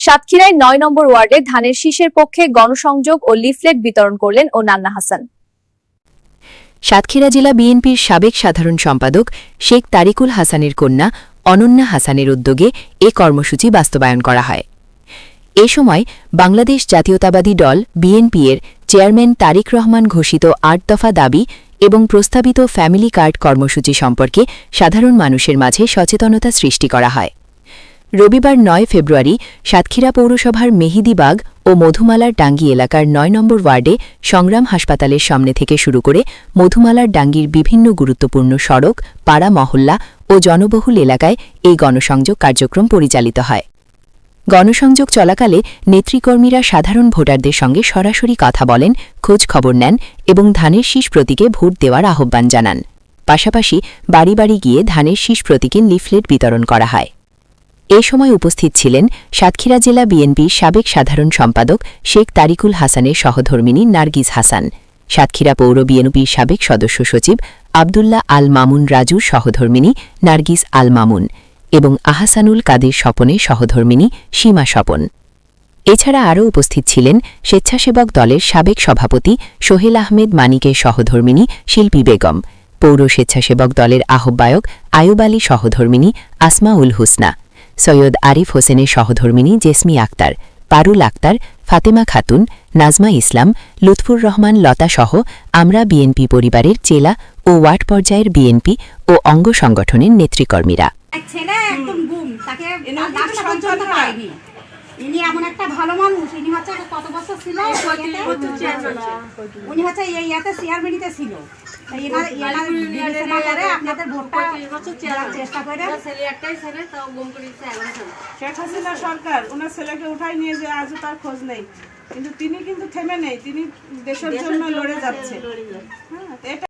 সাতক্ষীরায় নয় নম্বর ওয়ার্ডে ধানের শীষের পক্ষে গণসংযোগ ও লিফলেট বিতরণ করলেন ও নান্না হাসান। সাতক্ষীরা জেলা বিএনপির সাবেক সাধারণ সম্পাদক শেখ তারিকুল হাসানের কন্যা অনন্যা হাসানের উদ্যোগে এ কর্মসূচি বাস্তবায়ন করা হয়। এ সময় বাংলাদেশ জাতীয়তাবাদী দল বিএনপি এর চেয়ারম্যান তারিক রহমান ঘোষিত আট দফা দাবি এবং প্রস্তাবিত ফ্যামিলি কার্ড কর্মসূচি সম্পর্কে সাধারণ মানুষের মাঝে সচেতনতা সৃষ্টি করা হয়। রবিবার নয় ফেব্রুয়ারি সাতক্ষীরা পৌরসভার মেহিদিবাগ ও মধুমালার ডাঙ্গি এলাকার নয় নম্বর ওয়ার্ডে সংগ্রাম হাসপাতালের সামনে থেকে শুরু করে মধুমালার ডাঙ্গির বিভিন্ন গুরুত্বপূর্ণ সড়ক, পাড়া, মহল্লা ও জনবহুল এলাকায় এই গণসংযোগ কার্যক্রম পরিচালিত হয়। গণসংযোগ চলাকালে নেতৃকর্মীরা সাধারণ ভোটারদের সঙ্গে সরাসরি কথা বলেন, খোঁজ খবর নেন এবং ধানের শীষ প্রতীকে ভোট দেওয়ার আহ্বান জানান। পাশাপাশি বাড়ি বাড়ি গিয়ে ধানের শীষ প্রতীকে লিফলেট বিতরণ করা হয়। এ সময় উপস্থিত ছিলেন সাতক্ষীরা জেলা বিএনপির সাবেক সাধারণ সম্পাদক শেখ তারিকুল হাসানের সহধর্মিনী নার্গিস হাসান, সাতক্ষীরা পৌর বিএনপির সাবেক সদস্য সচিব আবদুল্লাহ আল মামুন রাজুর সহধর্মিনী নার্গিস আল মামুন এবং আহাসানুল কাদের স্বপনে সহধর্মিনী সীমা স্বপন। এছাড়া আরও উপস্থিত ছিলেন স্বেচ্ছাসেবক দলের সাবেক সভাপতি সোহেল আহমেদ মানিকের সহধর্মিনী শিল্পী বেগম, পৌর স্বেচ্ছাসেবক দলের আহ্বায়ক আয়ুব আলী সহধর্মিনী আসমাউল হুসনা সৈয়দ আরিফ হোসেনের সহধর্মিনী জেসমি আক্তার পারুল আক্তার ফাতেমা খাতুন নাজমা ইসলাম লুৎফুর রহমান লতাসহ আমরা বিএনপি পরিবারের জেলা ও ওয়ার্ড পর্যায়ের বিএনপি ও অঙ্গ সংগঠনের নেতৃকর্মীরা। ইনি এমন একটা ভালো মানুষ। ইনি হচ্ছে কত বছর ছিল? উনি হচ্ছে এই ইয়াতে চেয়ারম্যানিতে ছিল। শেখ হাসিনা সরকার ওনার ছেলেকে উঠাই নিয়ে যে আজও তার খোঁজ নেই। কিন্তু তিনি কিন্তু থেমে নেই তিনি দেশের জন্য লড়ে যাচ্ছে। হ্যাঁ,